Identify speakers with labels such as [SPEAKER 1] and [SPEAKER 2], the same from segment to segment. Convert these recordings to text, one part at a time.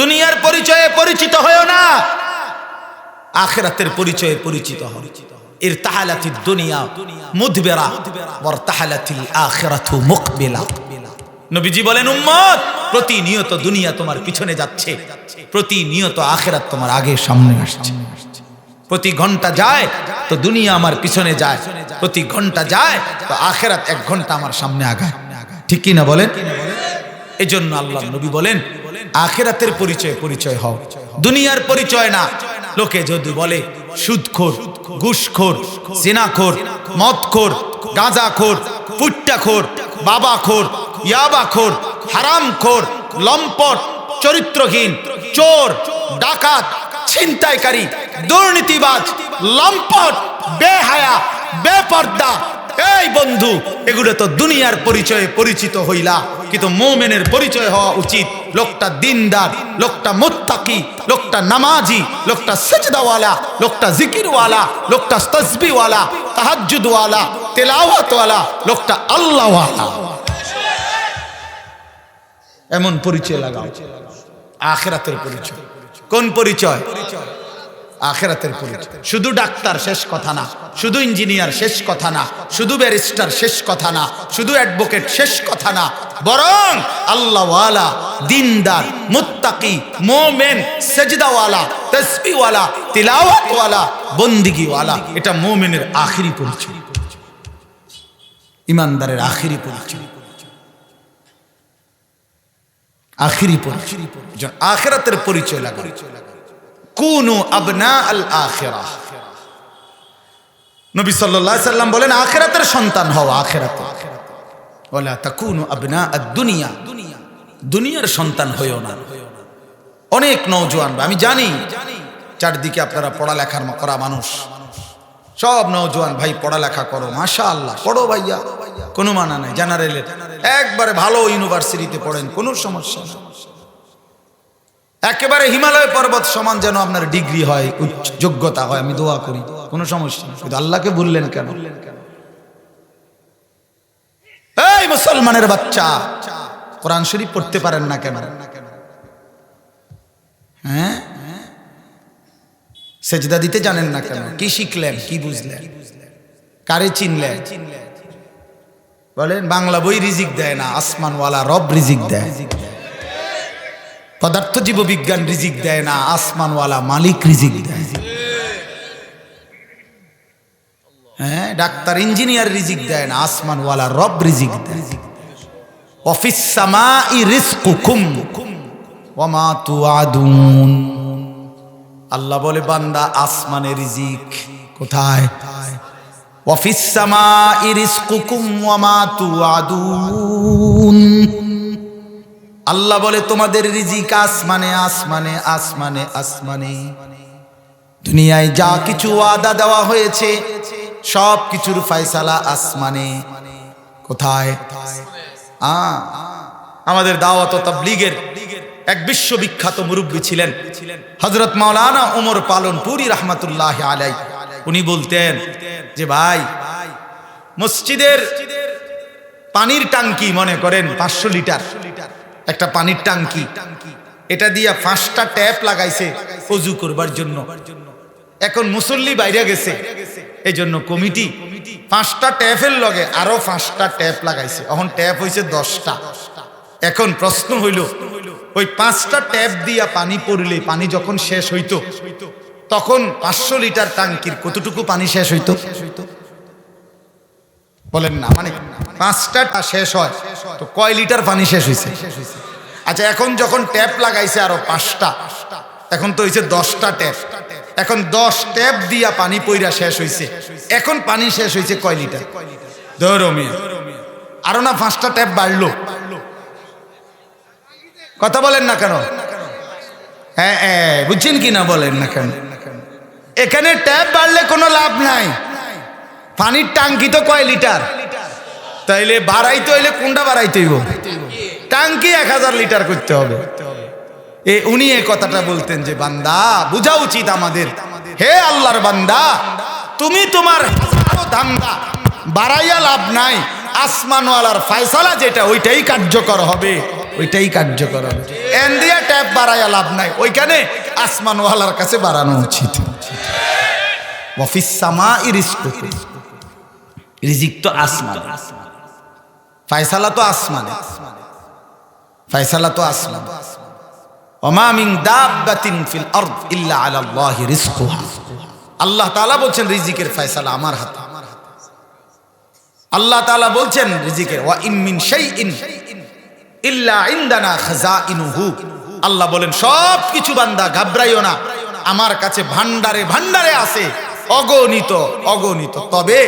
[SPEAKER 1] দুনিয়ার পরিচয়ে পরিচিত হয়েও না, আখেরাতের পরিচয়ে পরিচিত হও। এর তাহালাতি দুনিয়া মুদবেরা, ওর তাহালাতিল আখেরাতু মুকবিলা। নবীজি বলেন, উম্মত, প্রতিনিয়ত দুনিয়া তোমার পিছনে যাচ্ছে, প্রতিনিয়ত আখেরাত তোমার আগে সামনে আসছে। প্রতি ঘণ্টা যায়, তো দুনিয়া আমার পিছনে যায়, প্রতি ঘণ্টা যায়, তো আখেরাত এক ঘণ্টা আমার সামনে আগায়। ঠিক কি না বলেন? এই জন্য আল্লাহ নবী বলেন আখেরাতের পরিচয় পরিচয় হও। দুনিয়ার পরিচয় না। লোকে যদি বলে, সুদখোর, ঘুষখোর সিনাখোর মদখোর, গাঁজাখোর পুট্টাখোর বাবাখোর, ইয়াবাখোর, হারামখোর, লম্পট, চরিত্রহীন, চোর, ডাকাত, ছিনতাইকারী, দুর্নীতিবাজ, লম্পট, বেহায়া, বেপর্দা এই বন্ধু, এগুলো তো দুনিয়ার পরিচয়ে পরিচিত হইলা। কিন্তু মোমেনের পরিচয় হওয়া উচিত। লোকটা দিনদার, লোকটা মুত্তাকি, লোকটা নামাজি, লোকটা সেজদাওয়ালা, লোকটা জিকিরওয়ালা, লোকটা তসবিওয়ালা, তাহাজ্জুদওয়ালা, তেলাওয়াতওয়ালা, লোকটা আল্লাহওয়ালা। এমন পরিচয় লাগাও। আখেরাতের পরিচয়। কোন পরিচয়? আখেরাতের পরিচয়। শুধু ডাক্তার শেষ কথা না, শুধু ইঞ্জিনিয়ার শেষ কথা না, শুধু ব্যারিস্টার শেষ কথা না, শুধু অ্যাডভোকেট শেষ কথা না, বরং আল্লাহওয়ালা, দিনদার, মুত্তাকি, মোমেন, সেজদাওয়ালা তসবিওয়ালা তিলাওয়াতওয়ালা, বন্দিগিওয়ালা, এটা মোমেনের আখিরি পরিচয়। ইমানদারের আখিরি পরিচয়। আখিরি পরিচয়। আখেরাতের পরিচয় লাগা কুনু আবনা আল আখেরা। নবী আলাইহি সাল্লাম বলেন, আখেরাতের সন্তান হও আখেরাতে। ওয়ালা তাকুনু আবনা আদ দুনিয়া। দুনিয়ার সন্তান হইও না। অনেক নওজোয়ান আমি জানি, চারদিকে আপনারা পড়ালেখার করা মানুষ। সব নওজোয়ান ভাই পড়ালেখা করো মাশা আল্লাহ পড়ো ভাইয়া। কোনো মানা নাই, জেনারেলের। একবারে ভালো ইউনিভার্সিটিতে পড়েন, কোনো সমস্যা নেই। একেবারে হিমালয় পর্বত সমান যেন আপনার ডিগ্রি হয় যোগ্যতা হয়, আমি দোয়া করি। কোনো সমস্যা নেই। কিন্তু আল্লাহকে বললেন কেন? এই মুসলমানের বাচ্চা! কোরআন শরীফ পড়তে পারেন না কেন? হ্যাঁ? সেজদা দিতে জানেন না কেন? কি শিখলেন? কি বুঝলেন? কারে চিনলেন? বলেন, বাংলা বই রিজিক দেয় না, আসমানওয়ালা রব রিজিক দেয়। পদার্থ জীব বিজ্ঞান রিজিক দেয় না, আসমানওয়ালা মালিক রিজিক দেয়। হ্যাঁ ডাক্তার, ইঞ্জিনিয়ার রিজিক দেয় না, আসমানওয়ালা রব রিজিক দেয়। অফিস সামাই রিজকুকুম ওয়া তুআদুন। আল্লাহ বলে, বান্দা, আসমানে রিজিক কোথায়? অফিস সামাই রিজকুকুম ওয়া মা তুআদুন। আল্লাহ বলে, তোমাদের রিজিক আসমানে আসমানে আসমানে আসমানে। দুনিয়ায় যা কিছু ওয়াদা দেওয়া হয়েছে, সব কিছুর ফয়সালা আসমানে। কোথায়? আমাদের দাওয়াত তাবলীগের এক বিশ্ববিখ্যাত মুরব্বী ছিলেন হযরত মাওলানা ওমর পালন পুরি রহমাতুল্লাহ আলাই উনি বলতেন যে, ভাই, মসজিদের পানির টাঙ্কি মনে করেন পাঁচশো লিটার। একটা পানির টাঙ্কি। এটা দিয়া পাঁচটা ট্যাপ লাগাইছে অজু করবার জন্য। এখন মুসল্লি বাইরে গেছে। এই জন্য কমিটি পাঁচটা ট্যাপের লগে আরও পাঁচটা ট্যাপ লাগাইছে। এখন ট্যাপ হয়েছে দশটা। এখন প্রশ্ন হইল, ওই পাঁচটা ট্যাপ দিয়া পানি পড়লে পানি যখন শেষ হইতো, তখন পাঁচশো লিটার টাঙ্কির কতটুকু পানি শেষ হইতো? বলেন না মানে পাঁচটা শেষ হয়, তো কয় লিটার পানি শেষ হয়েছে আচ্ছা এখন যখন ট্যাপ লাগাইছে আরও পাঁচটা, এখন তো হয়েছে দশটা ট্যাপ। এখন দশ ট্যাপ দিয়া পানি পইরা শেষ হয়েছে এখন পানি শেষ হয়েছে কয় লিটার? ধরো মিয়া। আরও না পাঁচটা ট্যাপ বাড়লো? কথা বলেন না কেন? হ্যাঁ হ্যাঁ বুঝছেন কি না বলেন না কেন? এখানে ট্যাপ বাড়লে কোনো লাভ নাই। পানির টাঙ্কি তো কয় লিটার? তাইলে বাড়াইতে হইলে কোনটা বাড়াইতে হইব? টাঙ্কি এক হাজার লিটার করতে হবে। এ, উনি এই কথাটা বলতেন যে, বান্দা, বোঝা উচিত আমাদের। হে আল্লাহর বান্দা, তুমি তোমার ধান্দা বাড়াইয়া লাভ নাই। আসমানওয়ালার ফায়সালা যেটা, ওইটাই কার্যকর হবে। ওইটাই কার্যকর হবে। এন দিয়া ট্যাপ বাড়াইয়া লাভ নাই। ওইখানে আসমানওয়ালার কাছে বাড়ানো উচিত। অফিস সামা ইরিস্কুকুম রিজিক তো আসমান। ফায়সালা তো আসমানে। ফায়সালা তো আসমান। ওমা দাব্বাতিন ফিল আরদ ইল্লা আলা আল্লাহি রিজকুহা। আল্লাহ তাআলা বলছেন, রিজিকের আমার হাতে। আল্লাহ তাআলা বলছেন, রিজিকের ওয়া ইম মিন শাইইন ইল্লা ইনদানা খাজাইনুহু। আল্লাহ বলেন সব কিছু বান্দা, ঘাবড়াইও না। আমার কাছে ভান্ডারে ভান্ডারে আছে। অগণিত অগণিত। তবে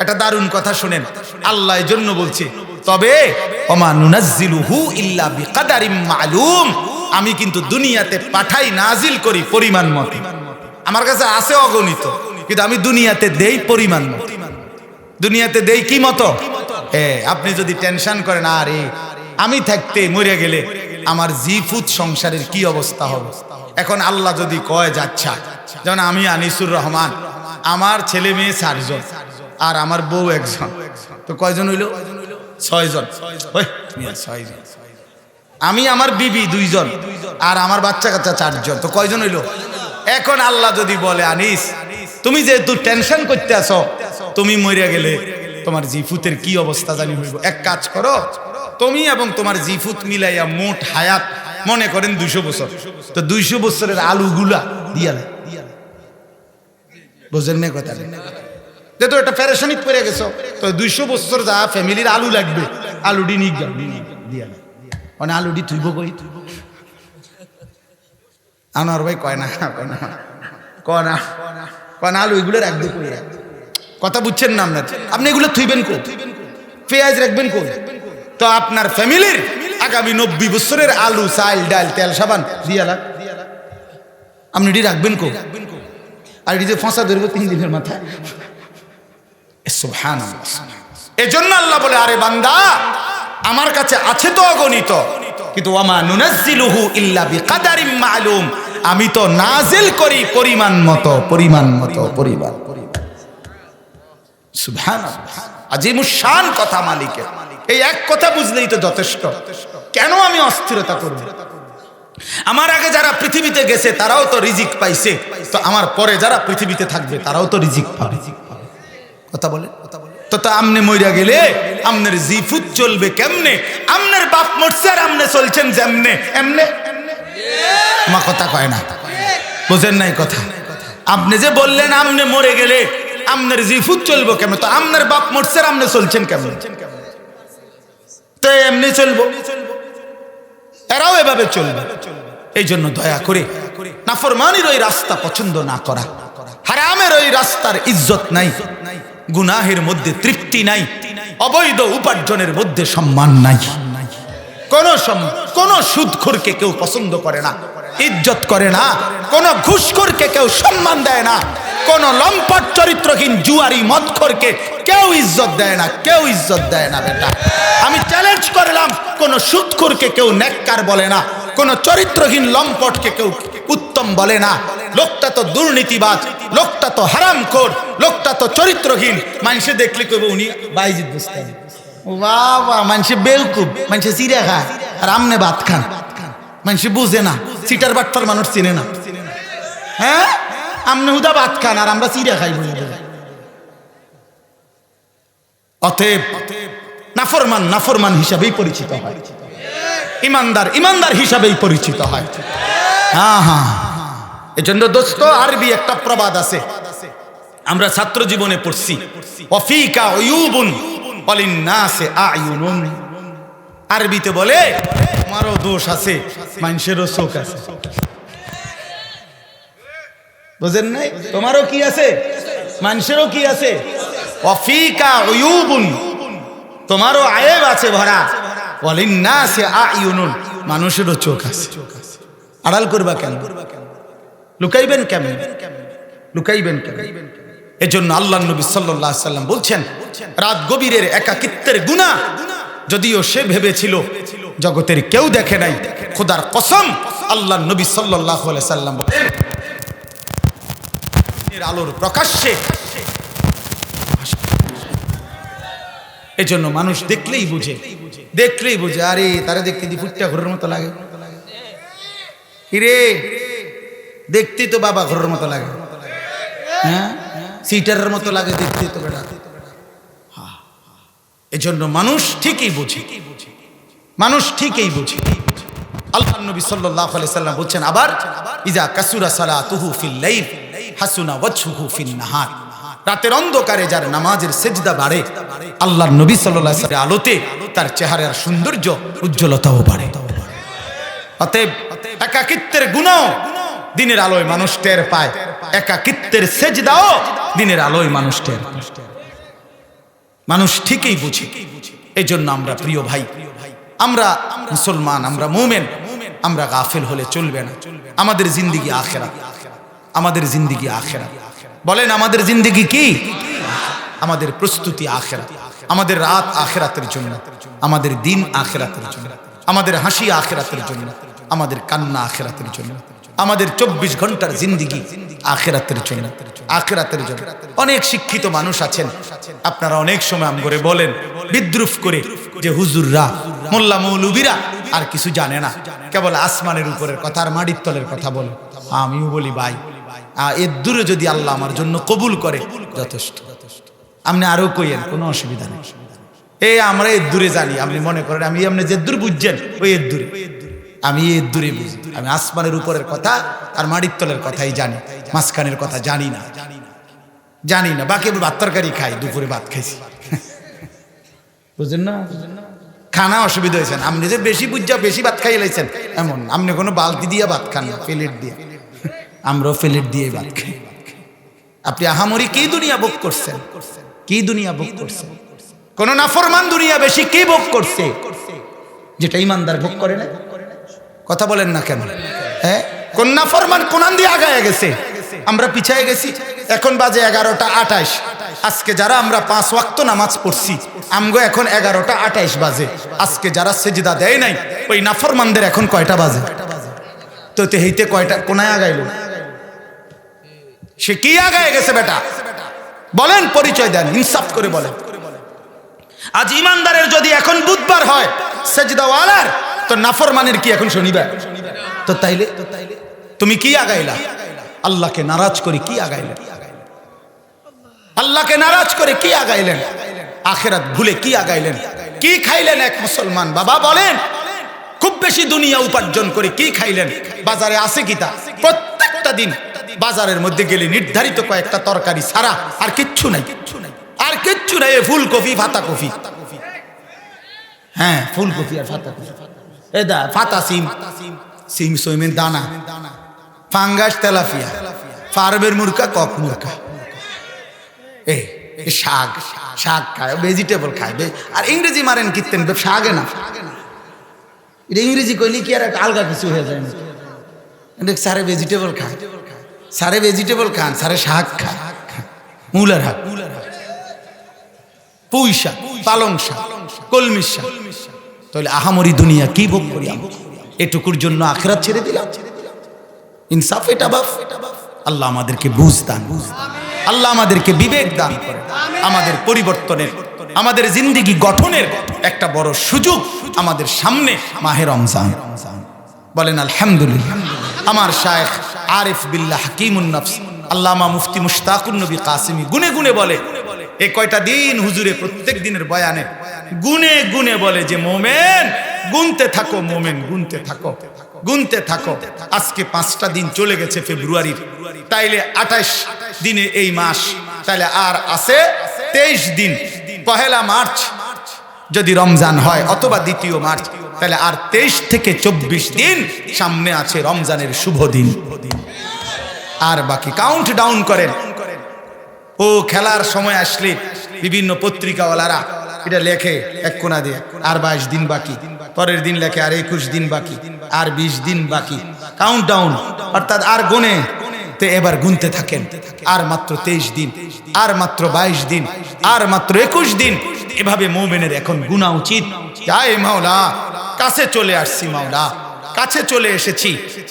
[SPEAKER 1] একটা দারুণ কথা শুনেন। আল্লাহ এর জন্য বলছে, তবে আমি কিন্তু দুনিয়াতে পাঠাই নাজিল করি পরিমাণ মতো। আমার কাছে আছে অগণিত, কিন্তু আমি দুনিয়াতে দেই পরিমাণ মতো। দুনিয়াতে দেই কি মতো? এ, আপনি যদি টেনশন করেন, আরে, আমি থাকতে মরে গেলে আমার জিফুত সংসারের কি অবস্থা হবে? এখন আল্লাহ যদি কয়, যাচ্ছা। যেমন আমি আনিসুর রহমান, আমার ছেলে মেয়ে চারজন। আর আমার বউ একজন। তো কয়জন হইল? ছয়জন। ছয়জন। আমি, আমার বিবি দুইজন। আর আমার বাচ্চা কাচ্চা চারজন। তো কয়জন হইল? এখন আল্লাহ যদি বলে, আনিস, তুমি যেহেতু টেনশন করতে আসো তুমি মরিয়া গেলে তোমার জিফুতের কি অবস্থা জানি হইব। এক কাজ করো, তুমি এবং তোমার জিফুত মিলাইয়া মোট হায়াত মনে করেন দুইশো বছর। তো দুইশো বছরের আলুগুলা দিয়ালে বুঝেন না কথা যেহেতু একটা প্যারেশানিত পড়ে গেছো। তো দুইশো বছর যা ফ্যামিলির আলু লাগবে। নিক যাও দিয়া মানে আলুডি থুইব কই? আনোয়ার ভাই কয় না কয় না কয় না কয় না, আলু এগুলো রাখবে কই? কথা বুঝছেন না আপনার? আপনি এগুলো থুইবেন কো পেঁয়াজ রাখবেন কো তো আপনার ফ্যামিলির আগামী নব্বই বছরের আলু, চাল, ডাল, তেল, সাবান দিয়া লাগ। আপনি এটি রাখবেন কো আর এটি যে ফসা ধরবো তিন দিনের মাথায়। সুবহান এজন্য আল্লাহ বলে, আরে বান্দা, আমার কাছে আছে তো অগণিত, কিন্তু মালুম। আমি তো নাজিল করি পরিমাণ মতো পরিমাণ মতো, পরিমাণ কথা মালিকের। এই এক কথা বুঝলেই যথেষ্ট। কেন আমি অস্থিরতা করব? আমার আগে যারা পৃথিবীতে গেছে, তারাও তো রিজিক পাইছে, তো আমার পরে যারা পৃথিবীতে থাকবে, তারাও তো রিজিক কথা বলে কথা বলে তো তা আমনে মইরা গেলে, আমনের জিফুত চলবে কেমনে? আমনের বাপ মরছে আর আমনে চলছেন যেমনে, এমনে? আমার কথা কয় না। বুঝেন নাই কথা। আপনি যে বললেন আমনে মরে গেলে, আমনের জিফুত চলবো কেমন? তো আমনের বাপ মরছে আর আমনে চলছেন কেমন? তো এমনি চলবো। এরাও এভাবে চলবে। এই জন্য দয়া করে নাফরমানির ওই রাস্তা পছন্দ না করা। হারামের ওই রাস্তার ইজ্জত নাই। গুনাহের মধ্যে তৃপ্তি নাই, অবৈধ উপার্জনের মধ্যে সম্মান নাই। কোন কোন সুদখোরকে কেউ পছন্দ করে না, ইজ্জত করে না, কোন ঘুষখোরকে কেউ সম্মান দেয় না, কোন লম্পট চরিত্রহীন জুয়ারি মদখোরকে কেউ ইজ্জত দেয় না, কেউ ইজ্জত দেয় না, বেটা। আমি চ্যালেঞ্জ করলাম, কোন সুদখোরকে কেউ নেককার বলে না, কোন চরিত্রহীন লম্পটকে কেউ উত্তম বলে না লোকটা তো দুর্নীতিবাজ, লোকটা তো হারাম হারামখোর, লোকটা তো চরিত্রহীন। মানুষে দেখলে কইব উনি বাইজিদ বুঝতে বাহ বাহ মানুষে বেলকুব মানুষে চিড়ে খায় আর আমনে ভাত খান মানুষে বুঝে না, সিটার বাট্টার মানুষ চিনে না। হ্যাঁ? আমনে হুদা ভাত খান আর আমরা চিড়ে খাই বলে। অতএব নাফরমান নাফরমান হিসাবেই পরিচিত হয়। ইমানদার ইমানদার হিসাবেই পরিচিত হয়। হ্যাঁ হ্যাঁ। এজন্য দোস্ত, আরবি একটা প্রবাদ আছে। আমরা ছাত্র জীবনে পড়ছি। অফিকা ওয়ুবুন অলিন্নাসে আয়ুনুন। আরবিতে বলে আমারও দোষ আছে, মানুষেরও চোখ আছে। বুঝেন নাই? তোমারও কি আছে? মানুষেরও কি আছে? অফিকা ওয়ুবুন তোমারও আয়েব আছে ভরা। অলিন্নাসে আয়ুনুন। মানুষেরও চোখ আছে। আড়াল করবা কেন? লুকাইবেন কেমন? লুকাইবেন কেন এজন্য আল্লাহ নবী সাল্লাহ সাল্লাম বলছেন, রাত গভীরের একাকিত্বের গুণা যদিও সে ভেবেছিল, জগতের কেউ দেখে নাই, খোদার কসম আল্লাহ নবী সাল্লাহ সাল্লাম আলোর প্রকাশ্যে এজন্য মানুষ দেখলেই বুঝে দেখলেই বুঝে, আরে তারা দেখতে দি ফুটটা ঘরের মতো লাগে? কিরে দেখতে তো বাবা ঘরের মতো লাগে। হ্যাঁ? সিটারের মতো লাগে দেখতে তো হ্যাঁ। এজন্য মানুষ ঠিকই বুঝে। মানুষ ঠিকই বুঝে। আল্লাহ নবী আলাইহি সাল্লাম বলছেন আবার, ইজা কাসুরা সালাতুহু ফিল লাইল, হাসুনা ওয়াজহুহু ফিন নাহার। রাতের অন্ধকারে যার নামাজের সেজদা বাড়ে, আল্লাহর নবী সাল্লাল্লাহু আলাইহি আলোতে তার চেহারার সৌন্দর্য উজ্জ্বলতাও বাড়ে। অতএব একাকিত্বের গুণও দিনের আলোয় মানুষ টের পায়। একাকিত্বের সেজদাও দিনের আলোয় মানুষ টের মানুষ ঠিকই বুঝে। এই জন্য আমরা প্রিয় ভাই, আমরা মুসলমান, আমরা মোমেন, আমরা গাফেল হলে চলবে না। আমাদের জিন্দিগি আখেরা। আমাদের জিন্দিগি আখেরা। বলেন, আমাদের জিন্দিগি কি? আমাদের প্রস্তুতি আখেরা। আমাদের রাত আখেরাতের জন্য। আমাদের দিন আখেরাতের জন্য। আমাদের হাসি আখেরাতের জন্য। আমাদের কান্না আখেরাতের জন্য। আমাদের চব্বিশ ঘণ্টার জিন্দিগি আখেরাতের জন্য আখেরাতের জন্য। অনেক শিক্ষিত মানুষ আছেন। আপনারা অনেক সময় আম করে বলেন, বিদ্রুপ করে যে হুজুররা, মোল্লা মৌলুবিরা আর কিছু জানে না। কেবল আসমানের উপরের কথা আর মাটির তলের কথা বলে। আমিও বলি, ভাই এর দূরে যদি আল্লাহ আমার জন্য কবুল করে, যথেষ্ট। আপনি আরও কইয়েন, কোনো অসুবিধা নেই। এই আমরা এর দূরে জানি। আপনি মনে করেন, আমি আপনি যে দূর বুঝছেন, ওই এর দূরে। আমি এর দূরে বুঝি। আমি আসমানের উপরের কথা আর মাটির তলের কথাই জানি। মাঝখানের কথা জানি না। জানি না। বাকি আমি ভাত তরকারি খাই দুপুরে ভাত খাইছি। বুঝলেন না? খানা অসুবিধা হয়েছেন আপনি যে বেশি বুঝা বেশি ভাত খাই লাইছেন এমন আপনি কোনো বালতি দিয়ে ভাত খান না প্লেট দিয়ে। আমরাও প্লেট দিয়ে ভাত খাই। আপনি আহামরি কি দুনিয়া ভোগ করছেন? কি দুনিয়া ভোগ করছেন? কোন নাফরমান দুনিয়া বেশি কি ভোগ করছে? যেটা ইমানদার ভোগ করে না? কথা বলেন না কেন? হ্যাঁ কোন নাফরমান কোনান দিয়ে আগায় গেছে। আমরা পিছায় গেছি। এখন বাজে এগারোটা আঠাইশ। আজকে যারা আমরা পাঁচ ওয়াক্ত নামাজ পড়ছি, আমগো এখন এগারোটা আঠাইশ বাজে। আজকে যারা সেজিদা দেয় নাই, ওই নাফরমানদের এখন কয়টা বাজে? তো তে হইতে কয়টা, কোনায় আগাইল? সে কি আগায় গেছে বেটা? বলেন, পরিচয় দেন, ইনসাফ করে বলেন। আজ ইমানদারের যদি এখন বুধবার হয়, সেজদাওয়ালার তো নাফর মানের কি এখন শনিবার তো তাইলে তুমি কি আগাইলা? আল্লাহকে নারাজ করে কি আগাইলেন? আল্লাহকে নারাজ করে কি আগাইলেন? আখেরাত ভুলে কি আগাইলেন? কি খাইলেন এক মুসলমান? বাবা বলেন, খুব বেশি দুনিয়া উপার্জন করে কি খাইলেন? বাজারে আছে কি তা? প্রত্যেকটা দিন বাজারের মধ্যে গেলে নির্ধারিত কয়েকটা তরকারি ছাড়া আর কিচ্ছু নাই। আর কিচ্ছু নাই ফুলকপি ফাতা কফি হ্যাঁ ফুলকপি আর ফাতা কফি এ দা ফাতা সিম সিম সইমের দানা ফাঙ্গাস তেলাফিয়া ফার্মের মুরকা কক মুরকা এ শাক শাক খায় ভেজিটেবল খায় বে- আর ইংরেজি মারেন কীর্তেন শাকে না এটা ইংরেজি কইলে কি আর একটা আলগা কিছু হয়ে যায় না দেখ সারে ভেজিটেবল খায় সারে ভেজিটেবল খান সারে শাক খায় মূলার হাক পুঁই শাক পালং শাক কলমি শাক তাহলে আহামরি দুনিয়া কি ভোগ করি এটুকুর জন্য আখরাত ছেড়ে দিলাম। ইনসাফ এটা বাপ। আল্লাহ আমাদেরকে বুঝ দান আল্লাহ আমাদেরকে বিবেক দান করে আমাদের পরিবর্তনের, আমাদের জিন্দিগি গঠনের একটা বড় সুযোগ আমাদের সামনে মাহে রমজান। বলেন, আলহামদুলিল্লাহ। আমার শায়েখ আরিফ বিল্লাহ হাকিমুন নফস, আল্লামা মুফতি মুশতাকুন নবী কাসিমি গুনে গুনে বলে, এ কয়টা দিন হুজুরে প্রত্যেক দিনের বয়ানে গুনে গুনে বলে যে মোমেন গুনতে থাকো মোমেন গুনতে থাকো গুনতে থাকো। আজকে পাঁচটা দিন চলে গেছে ফেব্রুয়ারির। তাইলে আঠাশ দিনে এই মাস তাইলে আর আছে তেইশ দিন। পহেলা মার্চ যদি রমজান হয় অথবা দ্বিতীয় মার্চ তাহলে আর তেইশ থেকে চব্বিশ দিন সামনে আছে রমজানের শুভ দিন। আর বাকি কাউন্ট ডাউন করেন। ও খেলার সময় আসলে বিভিন্ন পত্রিকাওয়ালারা এটা লেখে এক কোনা দিয়ে, আর বাইশ দিন বাকি। পরের দিন লেখে আর একুশ দিন বাকি, আর বিশ দিন বাকি। কাউন্ট ডাউন অর্থাৎ আর গুনে এবার গুনতে থাকেন। আর মাত্র তেইশ দিন, আর মাত্র বাইশ দিন, আর মাত্র একুশ দিন। এভাবে মোমেনের এখন গুণা উচিত। যাই মাওলা, কাছে চলে আসছি মাওলা, কাছে চলে এসেছি।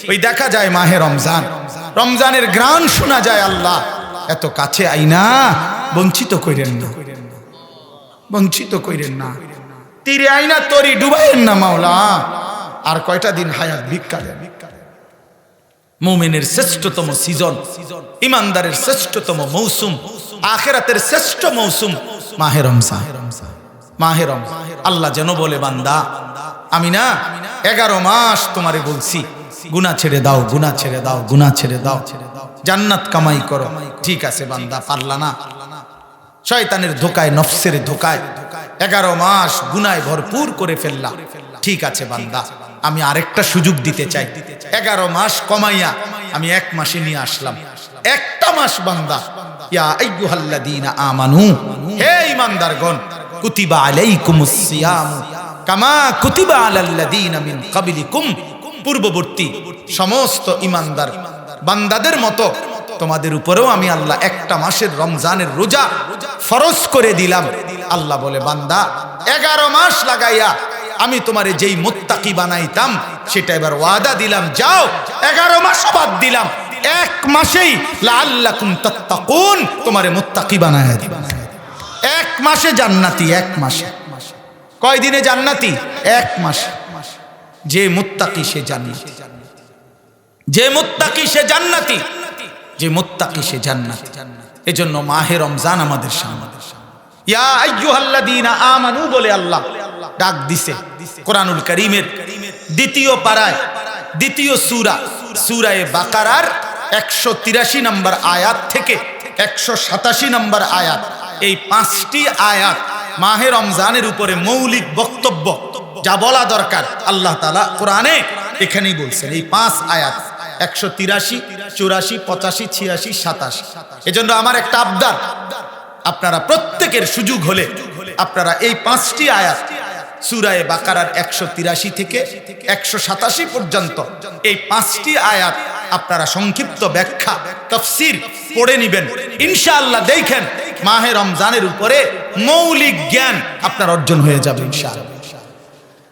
[SPEAKER 1] ওই দেখা যায় মাহে রমজান। রমজানের গ্রান শোনা যায় আল্লাহ। এত কাছে আইনা, বঞ্চিত কইরেন না। বঞ্চিত কইরেন না। তীরে আইনা তরি ডুবাইয়েন না মাওলা। আর কয়টা দিন হায়াত ভিক্ষা দেন। মুমিনের শ্রেষ্ঠতম সিজন, ইমানদারের শ্রেষ্ঠতম মৌসুম, আখেরাতের শ্রেষ্ঠ মৌসুম মাহে রমজান। মাহে রমজান। আল্লাহ যেন বলে, বান্দা, আমি না এগারো মাস তোমারে বলছি গুনা ছেড়ে দাও গুনা ছেড়ে দাও গুনা ছেড়ে দাও। জান্নাত কামাই করো। ঠিক আছে, বান্দা, পারলা না। শয়তানের ধোকায়, নফসের ধোকায়। এগারো মাস গুনায় ভরপুর করে ফেললা ঠিক আছে বান্দা, আমি আরেকটা সুযোগ দিতে চাই। এগারো মাস কমাইয়া আমি এক মাসে নিয়ে আসলাম। একটা মাস বান্দা, ইয়া হে কুতিবা কামা কুতিবা পূর্ববর্তী সমস্ত ঈমানদার বান্দাদের মতো তোমাদের উপরেও আমি আল্লাহ একটা মাসের রমজানের রোজা ফরজ করে দিলাম। আল্লাহ বলে, বান্দা, এগারো মাস লাগাইয়া আমি তোমারে যেই মুত্তাকি বানাইতাম, সেটা এবার ওয়াদা দিলাম, যাও, এগারো মাস বাদ দিলাম। এক মাসেই লাল্লাকুম তাত্তাকুন, তোমারে মুত্তাকি দিলাম এক মাসে জান্নাতি, এক মাসে। কয় দিনে জান্নাতি? এক মাস। যে মুত্তাকি সে জান্নাতি। যে মুত্তাকি সে জান্নাতি। যে মুত্তাকি সে জান্নাতি। এজন্য মাহে রমজান আমাদের সামনে। আল্লাহ, ডাক দিছে কোরআনুল কারীমের দ্বিতীয় পারায় দ্বিতীয় বাকারার 183 নম্বর আয়াত থেকে 187 নম্বর আয়াত। এই পাঁচটি আয়াত মাহে রমজানের উপরে মৌলিক বক্তব্য যা বলা দরকার, আল্লাহ তালা কোরআনে এখানেই বলছেন। এই পাঁচ আয়াত একশো তিরাশি, চুরাশি, পঁচাশি, ছিয়াশি, সাতাশি। এজন্য আমার একটা আবদার। আপনারা প্রত্যেকের সুযোগ হলে আপনারা এই পাঁচটি আয়াত সুরায় বাকারার একশো তিরাশি থেকে একশো সাতাশি পর্যন্ত এই পাঁচটি আয়াত আপনারা সংক্ষিপ্ত ব্যাখ্যা, তফসির পড়ে নিবেন। ইনশাআল্লাহ দেখেন মাহে রমজানের উপরে মৌলিক জ্ঞান আপনার অর্জন হয়ে যাবে ইনশাআল্লাহ।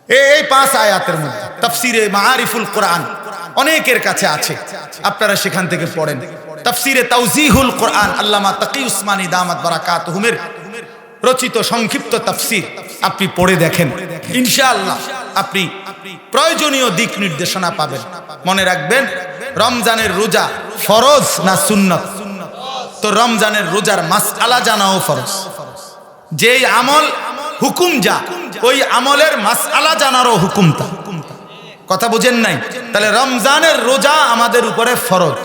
[SPEAKER 1] এই পাঁচ আয়াতের মধ্যে, তফসিরে মারিফুল কোরআন অনেকের কাছে আছে। আপনারা সেখান থেকে পড়েন। তফসিরে তাউজিহুল কোরআন, আল্লামা তাকি উসমানী দামাত বারাকাত হুমের রচিত সংক্ষিপ্ত তফসির আপনি পড়ে দেখেন। ইনশাআল্লাহ আপনি প্রয়োজনীয় দিক নির্দেশনা পাবেন। মনে রাখবেন, রমজানের রোজা ফরজ না সুন্নত? তো রমজানের রোজার মাস আলা জানাও ফরজ। যেই আমল হুকুম যা, ওই আমলের মাস আলা জানারও হুকুম তা কথা বুঝেন নাই? তাহলে রমজানের রোজা আমাদের উপরে ফরজ।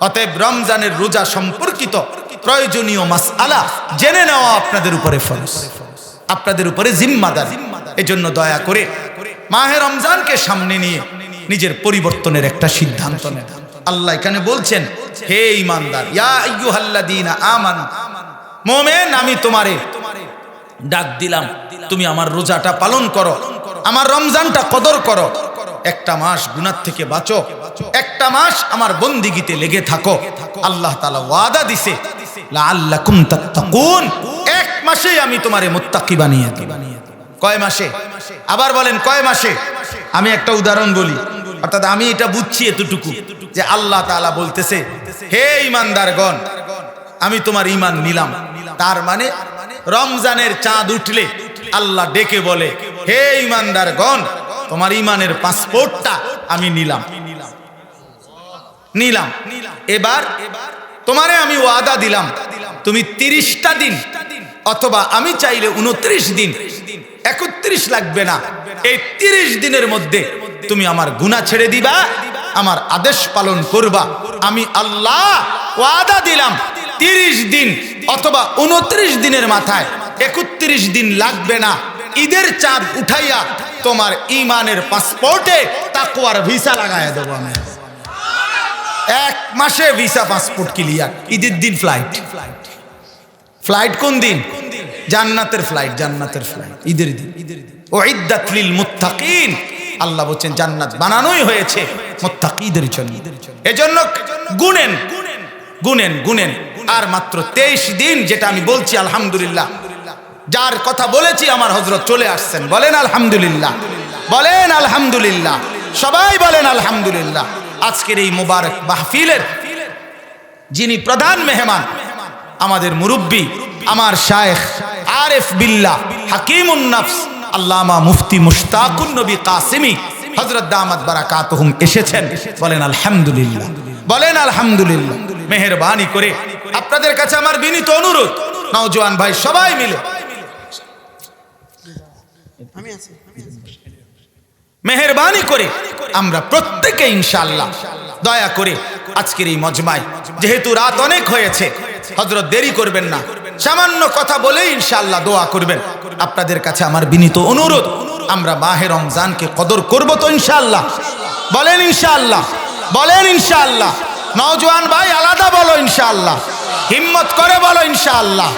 [SPEAKER 1] অতএব রমজানের রোজা সম্পর্কিত প্রয়োজনীয় মাস আলা জেনে নেওয়া আপনাদের উপরে ফরজ। আপনাদের উপরে জিম্মাদার। এজন্য দয়া করে মাহে রমজানকে সামনে নিয়ে নিজের পরিবর্তনের একটা সিদ্ধান্ত নেন। আল্লাহ এখানে বলছেন, হে ইমানদার আমানু, মোমেন, আমি তোমারে ডাক দিলাম। তুমি আমার রোজাটা পালন করো। আমার রমজানটা কদর করো। একটা মাস গুনার থেকে বাঁচো। একটা মাস আমার বন্দিগিতে লেগে থাকো। আল্লাহ তালা ওয়াদা দিছে, লাআল্লাকুম তাত্তাকুন। এক মাসেই আমি তোমারে মুত্তাকি বানিয়ে দেব। কয় মাসে? আবার বলেন, কয় মাসে? আমি একটা উদাহরণ বলি। অর্থাৎ আমি এটা বুঝছি এতটুকু, যে আল্লাহ তাআলা বলতেছে, হে ইমানদারগণ আমি তোমার ইমান নিলাম। তার মানে রমজানের চাঁদ উঠলে আল্লাহ ডেকে বলে, হে ইমানদারগণ তোমার ইমানের পাসপোর্টটা আমি নিলাম। নিলাম। এবার তোমারে আমি ওয়াদা দিলাম, তুমি তিরিশটা দিন অথবা আমি চাইলে উনত্রিশ দিন, একত্রিশ লাগবে না। এই তিরিশ দিনের মধ্যে তুমি আমার গুণা ছেড়ে দিবা, আমার আদেশ পালন করবা। আমি আল্লাহ ওয়াদা দিলাম, তিরিশ দিন অথবা উনত্রিশ দিনের মাথায় একত্রিশ দিন লাগবে না। ঈদের চাঁদ উঠাইয়া তোমার ইমানের পাসপোর্টে তাকুয়ার ভিসা লাগাই দেবো আমি। এক মাসে ভিসা পাসপোর্ট ক্লিয়ার। ঈদের দিন ফ্লাইট ফ্লাইট কোন দিন? জান্নাতের ফ্লাইট জান্নাতের ফ্লাইট ঈদের দিন। ও ইদ্দাত লিল মুত্তাকিন। আল্লাহ বলছেন, জান্নাত বানানোই হয়েছে মুত্তাকিদের জন্য। এজন্য গুনেন গুনেন গুনেন। আর মাত্র তেইশ দিন, যেটা আমি বলছি, আলহামদুলিল্লাহ যার কথা বলেছি আমার হজরত চলে আসছেন। বলেন আলহামদুলিল্লাহ। বলেন আলহামদুলিল্লাহ। সবাই বলেন আলহামদুলিল্লাহ। আজকের এই মুবারক মাহফিলের যিনি প্রধান মেহমান, আমাদের মুরব্বী, আমার শায়েখ আরেফ বিল্লাহ হাকিমুন নফস, আল্লামা মুফতি মুশতাকুন নবী কাসিমি হজরত দামাত বারাকাতুহুম এসেছেন। বলেন আলহামদুলিল্লাহ। বলেন আলহামদুলিল্লাহ। মেহেরবানি করে আপনাদের কাছে আমার বিনীত অনুরোধ, নওজোয়ান ভাই সবাই মিলে মেহরবানি করে আমরা প্রত্যেকে ইনশাল্লাহ দয়া করে আজকের এই মজমায়, যেহেতু রাত অনেক হয়েছে হজরত দেরি করবেন না। সামান্য কথা বলে ইনশাল্লাহ দোয়া করবেন। আপনাদের কাছে আমার বিনীত অনুরোধ, আমরা মাহে রমজানকে কদর করব তো ইনশাল্লাহ বলেন ইনশাল্লাহ বলেন ইনশাল্লাহ নওজোয়ান ভাই, আলাদা বলো ইনশাল্লাহ হিম্মত করে বলো ইনশাআল্লাহ।